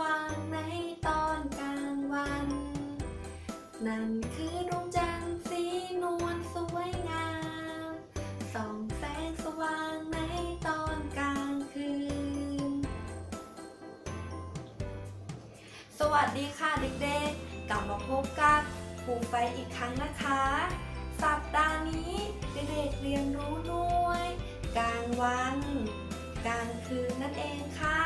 ว่างในตอนกลางวัน นั่นคือดวงจันทร์สีนวลสวยงามส่องแสงสว่างในตอนกลางคืน สวัสดีค่ะเด็กๆ กลับมาพบกับครูไฟอีกครั้งนะคะ สัปดาห์นี้เด็กๆเรียนรู้หน่วย กลางวัน กลางคืนนั่นเองค่ะ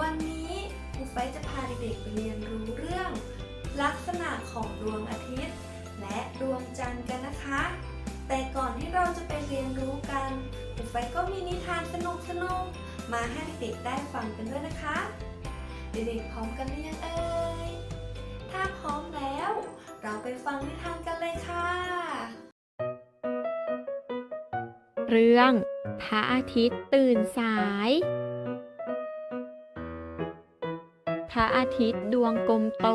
วันนี้ ครูไฟจะพาเด็กๆไปเรียนรู้เรื่อง ลักษณะของดวงอาทิตย์ และดวงจันทร์กันนะคะ แต่ก่อนที่เราจะไปเรียนรู้กันครูไฟก็มีนิทานสนุกๆมาให้เด็กได้ฟังกันด้วยนะคะ เด็กๆพร้อมกันหรือยังเอ่ยถ้าพร้อมแล้ว เราไปฟังนิทานกันเลยค่ะ เรื่องพระอาทิตย์ตื่นสาย ระอาทิตย์ดวงกลมโต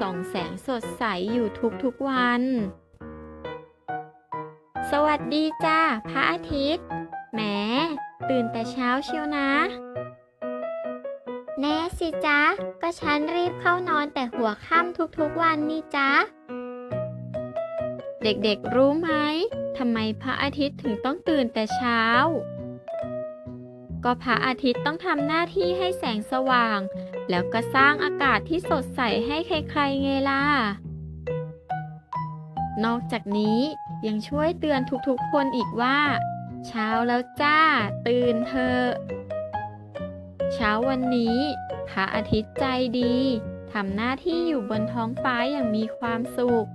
ส่องแสงสดใสอยู่ทุกๆวัน สวัสดีจ้าพระอาทิตย์ แหม ตื่นแต่เช้าเชียวนะ แน่สิจ๊ะ ก็ฉันรีบเข้านอนแต่หัวค่ำทุกๆวันนี่จ๊ะ เด็กๆรู้ไหมทำไมพระอาทิตย์ถึงต้องตื่นแต่เช้า ก็พระอาทิตย์ต้องทำหน้าที่ให้แสงสว่าง แล้วก็สร้างอากาศที่สดใสให้ใครๆไงล่ะ นอกจากนี้ยังช่วยเตือนทุกๆคนอีกว่า เช้าแล้วจ้า ตื่นเถอะเช้าวันนี้พระอาทิตย์ใจดีทำหน้าที่อยู่บนท้องฟ้าอย่างมีความสุข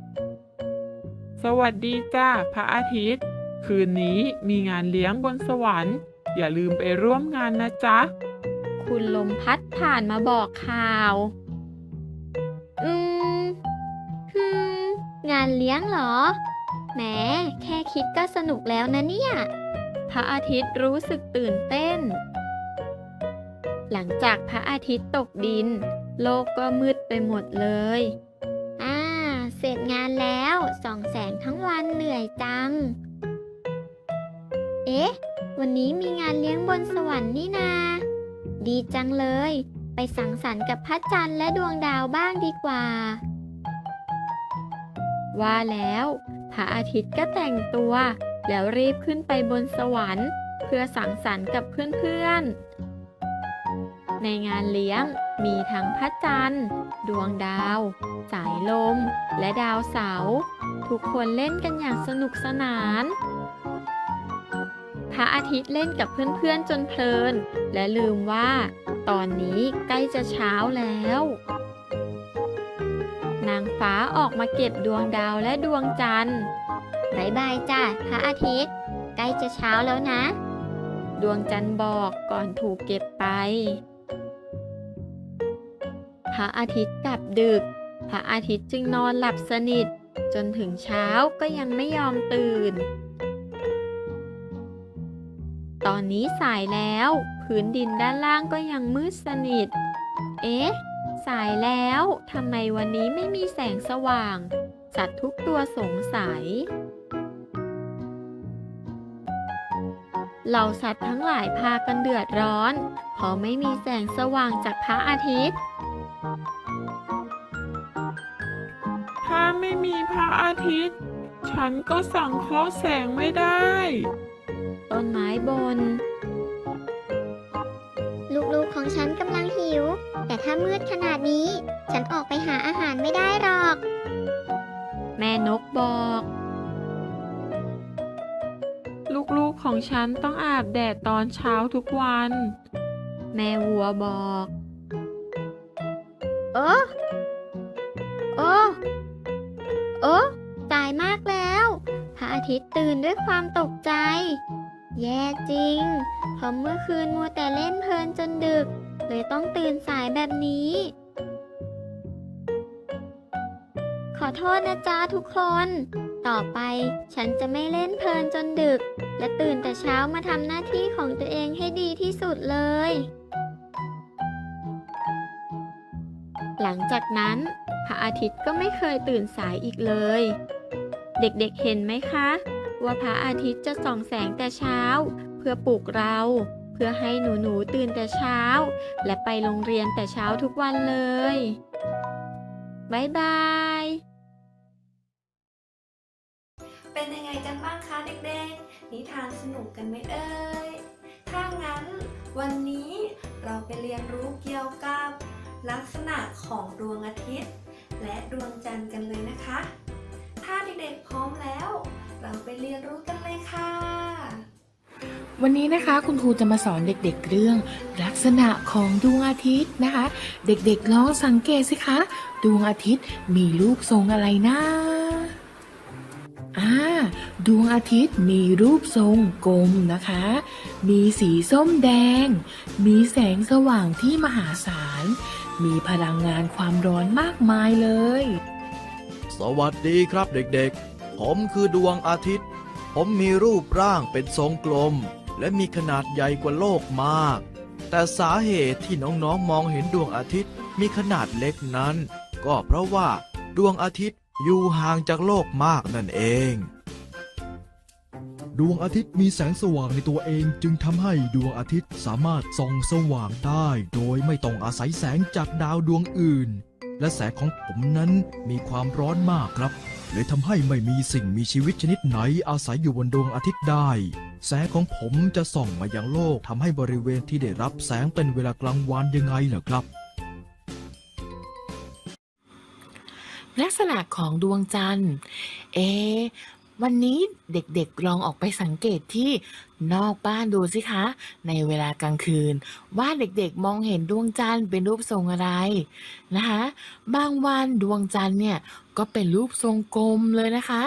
สวัสดีจ้าพระอาทิตย์ คืนนี้มีงานเลี้ยงบนสวรรค์ อย่าลืมไปร่วมงานนะจ๊ะ คุณลมพัดผ่านมาบอกข่าว อืมฮึมงานเลี้ยงเหรอ แหม แค่คิดก็สนุกแล้วนะเนี่ย พระอาทิตย์รู้สึกตื่นเต้น หลังจากพระอาทิตย์ตกดิน โลกก็มืดไปหมดเลย อ่า เสร็จงานแล้วส่องแสงทั้งวันเหนื่อยจัง เอ๊ะ วันนี้มีงานเลี้ยงบนสวรรค์นี่นา ดีจังเลย ไปสังสรรค์กับพระจันทร์และดวงดาวบ้างดีกว่า ว่าแล้ว พระอาทิตย์ก็แต่งตัว แล้วรีบขึ้นไปบนสวรรค์ เพื่อสังสรรค์กับเพื่อนๆ ในงานเลี้ยงมีทั้งพระจันทร์ ดวงดาว สายลม และดาวเสา ทุกคนเล่นกันอย่างสนุกสนาน พระอาทิตย์เล่นกับเพื่อนๆจนเพลิน และลืมว่า ตอนนี้ใกล้จะเช้าแล้ว นางฟ้าออกมาเก็บดวงดาวและดวงจันทร์บายบายจ้ะพระอาทิตย์ ใกล้จะเช้าแล้วนะ ดวงจันทร์บอกก่อนถูกเก็บไป พระอาทิตย์กลับดึก พระอาทิตย์จึงนอนหลับสนิท จนถึงเช้าก็ยังไม่ยอมตื่น อนนี้สายแล้ว พื้นดินด้านล่างก็ยังมืดสนิท เอ๊ะ สายแล้วทำไมวันนี้ไม่มีแสงสว่าง สัตว์ทุกตัวสงสัย เหล่าสัตว์ทั้งหลายพากันเดือดร้อน เพราะไม่มีแสงสว่างจากพระอาทิตย์ถ้าไม่มีพระอาทิตย์ ฉันก็สังเคราะห์แสงไม่ได้ ต้นไม้บน ลูกๆของฉันกำลังหิว แต่ถ้ามืดขนาดนี้ ฉันออกไปหาอาหารไม่ได้หรอก แม่นกบอก ลูกๆของฉันต้องอาบแดดตอนเช้าทุกวัน แม่วัวบอกโอ้โอ้ โอ้ตายมากแล้ว พระอาทิตย์ตื่นด้วยความตกใจ แย่จริง เพราะเมื่อคืนมัวแต่เล่นเพลินจนดึก เลยต้องตื่นสายแบบนี้ ขอโทษนะจ๊ะทุกคน ต่อไปฉันจะไม่เล่นเพลินจนดึก และตื่นแต่เช้ามาทำหน้าที่ของตัวเองให้ดีที่สุดเลย หลังจากนั้น พระอาทิตย์ก็ไม่เคยตื่นสายอีกเลย เด็กๆเห็นไหมคะ ว่าพระอาทิตย์จะส่องแสงแต่เช้า เพื่อปลุกเรา เพื่อให้หนูๆตื่นแต่เช้า และไปโรงเรียนแต่เช้าทุกวันเลยบายบาย เป็นยังไงกันบ้างคะเด็กๆ นิทานสนุกกันไหมเอ่ย ถ้างั้นวันนี้เราไปเรียนรู้เกี่ยวกับลักษณะของดวงอาทิตย์ และดวงจันทร์กันเลยนะคะ ถ้าเด็กๆพร้อมแล้ว เราไปเรียนรู้กันเลยค่ะ วันนี้นะคะคุณครูจะมาสอนเด็กๆเรื่อง ลักษณะของดวงอาทิตย์นะคะ เด็กๆลองสังเกตสิคะ ดวงอาทิตย์มีรูปทรงอะไรนะอ่าดวงอาทิตย์มีรูปทรงกลมนะคะ มีสีส้มแดง มีแสงสว่างที่มหาศาล มีพลังงานความร้อนมากมายเลย สวัสดีครับเด็กๆ ผมคือดวงอาทิตย์ ผมมีรูปร่างเป็นทรงกลม และมีขนาดใหญ่กว่าโลกมาก แต่สาเหตุที่น้องๆมองเห็นดวงอาทิตย์มีขนาดเล็กนั้น ก็เพราะว่าดวงอาทิตย์อยู่ห่างจากโลกมากนั่นเอง ดวงอาทิตย์มีแสงสว่างในตัวเองจึงทำให้ดวงอาทิตย์สามารถส่องสว่างได้ โดยไม่ต้องอาศัยแสงจากดาวดวงอื่น และแสงของผมนั้นมีความร้อนมากครับ เลยทำให้ไม่มีสิ่งมีชีวิตชนิดไหนอาศัยอยู่บนดวงอาทิตย์ได้ แสงของผมจะส่องมายังโลกทำให้บริเวณที่ได้รับแสงเป็นเวลากลางวันยังไงเหรอครับ ลักษณะของดวงจันทร์ เอะ วันนี้เด็กๆลองออกไปสังเกตที่นอกบ้านดูสิคะ ในเวลากลางคืน ว่าเด็กๆมองเห็นดวงจันทร์เป็นรูปทรงอะไรนะคะบางวันดวงจันทร์เนี่ยก็เป็นรูปทรงกลมเลยนะคะ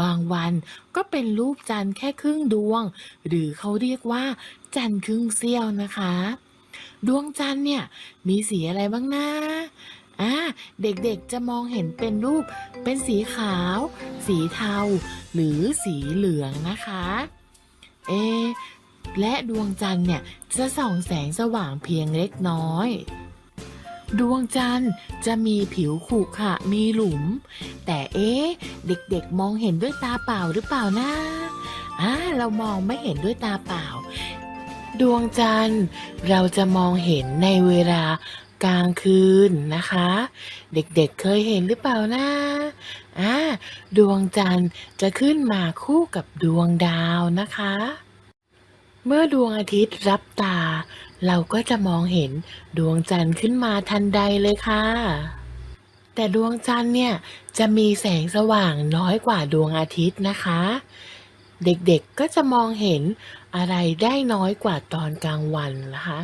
บางวันก็เป็นรูปจันทร์แค่ครึ่งดวง หรือเขาเรียกว่า จันทร์ครึ่งเสี้ยวนะคะ ดวงจันทร์เนี่ยมีสีอะไรบ้างนะ อ่าเด็กๆจะมองเห็นเป็นรูป เป็นสีขาว สีเทา หรือสีเหลืองนะคะ เอ และดวงจันทร์เนี่ยจะส่องแสงสว่างเพียงเล็กน้อยดวงจันทร์จะมีผิวขรุขระมีหลุม แต่เอ๊ะเด็กๆมองเห็นด้วยตาเปล่าหรือเปล่านะอ่าเรามองไม่เห็นด้วยตาเปล่า ดวงจันทร์เราจะมองเห็นในเวลา กลางคืนนะคะ เด็กๆเเคยเห็นหรือเปล่านะอ่าดวงจันทร์จะขึ้นมาคู่กับดวงดาวนะคะ เมื่อดวงอาทิตย์รับตา เราก็จะมองเห็นดวงจันทร์ขึ้นมาทันใดเลยค่ะ แต่ดวงจันทร์เนี่ยจะมีแสงสว่างน้อยกว่าดวงอาทิตย์นะคะ เด็กๆก็จะมองเห็นอะไรได้น้อยกว่าตอนกลางวันนะคะ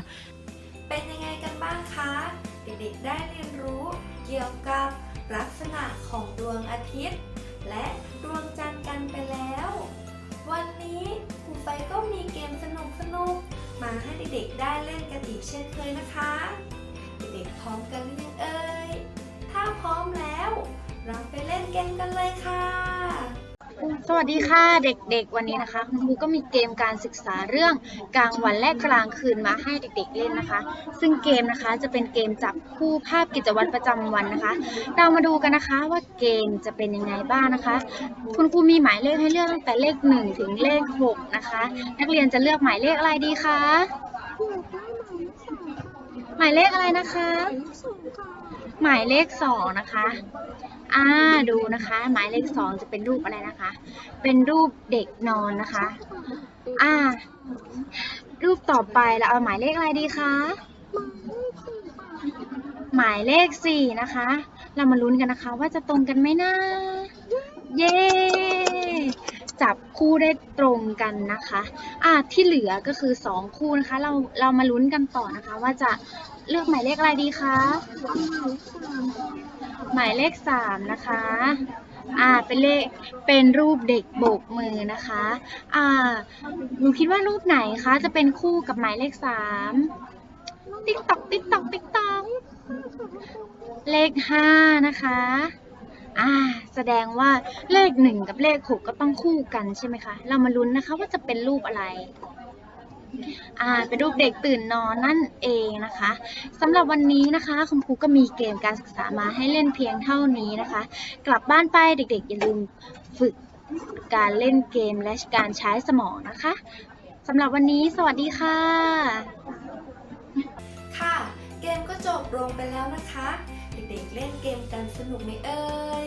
ได้เรียนรู้เกี่ยวกับลักษณะของดวงอาทิตย์ และดวงจันทร์กันไปแล้ว วันนี้ครูไปก็มีเกมสนุกๆมาให้เด็กๆได้เล่นกันอีกเช่นเคยนะคะ เด็กๆพร้อมกันหรือยังเอ่ยถ้าพร้อมแล้ว เราไปเล่นเกมกันเลยค่ะ สวัสดีค่ะเด็กๆ วันนี้นะคะคุณครูก็มีเกมการศึกษาเรื่องกลางวันและกลางคืนมาให้เด็กๆเล่นนะคะ ซึ่งเกมนะคะจะเป็นเกมจับคู่ภาพกิจวัตรประจำวันนะคะ เรามาดูกันนะคะว่าเกมจะเป็นยังไงบ้างนะคะ คุณครูมีหมายเลขให้เลือกตั้งแต่เลข 1 ถึงเลข 6 นะคะ นักเรียนจะเลือกหมายเลขอะไรดีคะหมายเลขอะไรนะคะ หมายเลขสองนะคะ อ่าดูนะคะ หมายเลขสองจะเป็นรูปอะไรนะคะ เป็นรูปเด็กนอนนะคะ อ่า รูปต่อไปเราเอาหมายเลขอะไรดีคะหมายเลขสี่นะคะ เรามาลุ้นกันนะคะ ว่าจะตรงกันไหมนะเย้จับคู่ได้ตรงกันนะคะ อ่าที่เหลือก็คือสองคู่นะคะ เราเรามาลุ้นกันต่อนะคะ ว่าจะเลือกหมายเลขอะไรดีคะ หมายเลขสามนะคะ อ่า เป็นเลข เป็นรูปเด็กโบกมือนะคะ อ่า หนูคิดว่ารูปไหนคะ จะเป็นคู่กับหมายเลขสามติ๊กตอก ติ๊กตอก ติ๊กตอก เลขห้านะคะ อ่า แสดงว่าเลขหนึ่งกับเลขหกก็ต้องคู่กันใช่ไหมคะ เรามาลุ้นนะคะว่าจะเป็นรูปอะไร อ่าเป็นรูปเด็กตื่นนอนนั่นเองนะคะสำหรับวันนี้นะคะคุณครูก็มีเกมการศึกษามาให้เล่นเพียงเท่านี้นะคะ กลับบ้านไปเด็กๆ อย่าลืมฝึกการเล่นเกมและการใช้สมองนะคะสำหรับวันนี้สวัสดีค่ะ ค่ะเกมก็จบลงไปแล้วนะคะ เด็กๆเล่นเกมกันสนุกไหมเอ่ย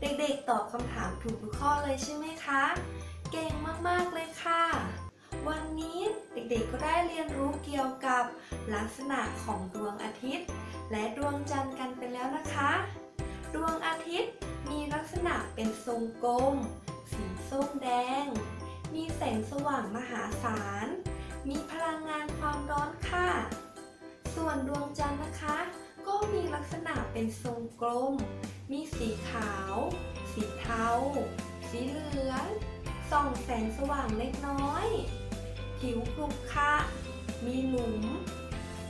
เด็กๆตอบคำถามถูกทุกข้อเลยใช่ไหมคะ เก่งมากๆเลยค่ะ วันนี้ เด็กๆ ก็ได้เรียนรู้เกี่ยวกับลักษณะของดวงอาทิตย์ และดวงจันทร์กันไปแล้วนะคะ ดวงอาทิตย์มีลักษณะเป็นทรงกลม สีส้มแดง มีแสงสว่างมหาศาล มีพลังงานความร้อนค่ะ ส่วนดวงจันทร์นะคะ ก็มีลักษณะเป็นทรงกลม มีสีขาว สีเทา สีเหลืองส่องแสงสว่างเล็กน้อย ผิวคลุกคละมีหลุม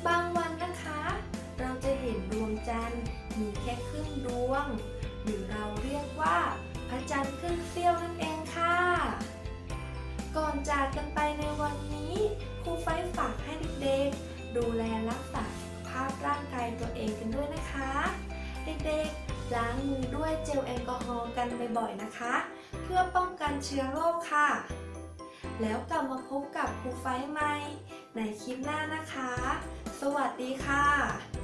บางวันนะคะ เราจะเห็นดวงจันทร์มีแค่ครึ่งดวง หรือเราเรียกว่าพระจันทร์ครึ่งเสี้ยวนั่นเองค่ะ ก่อนจากกันไปในวันนี้ครูไฟฝากให้เด็กๆดูแลรักษาสุขภาพร่างกายตัวเองกันด้วยนะคะ เด็กๆล้างมือด้วยเจลแอลกอฮอล์กันบ่อยๆนะคะ เพื่อป้องกันเชื้อโรคค่ะ แล้วกลับมาพบกับครูไฟใหม่ในคลิปหน้านะคะ สวัสดีค่ะ